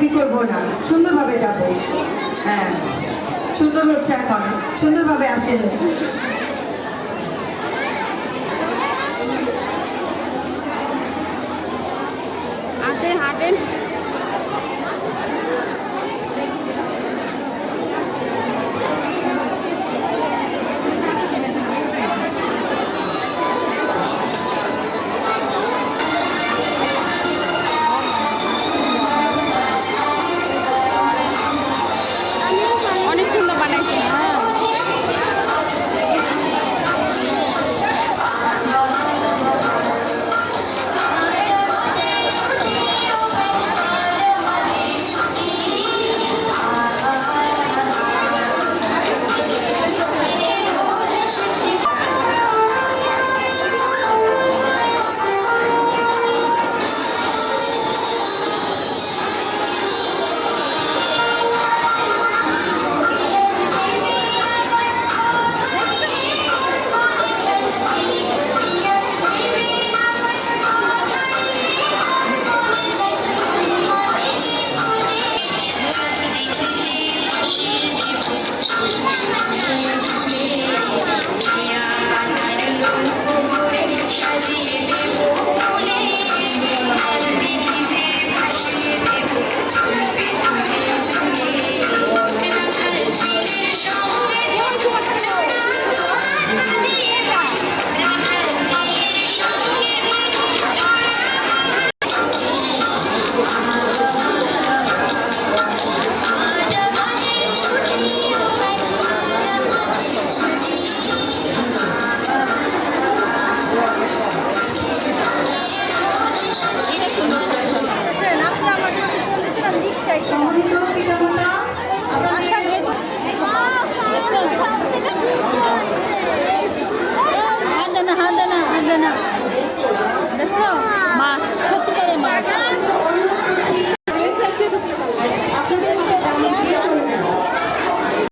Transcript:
কি করব না? সুন্দরভাবে যাব। হ্যাঁ সুন্দর হচ্ছে এখন। সুন্দরভাবে আসেন।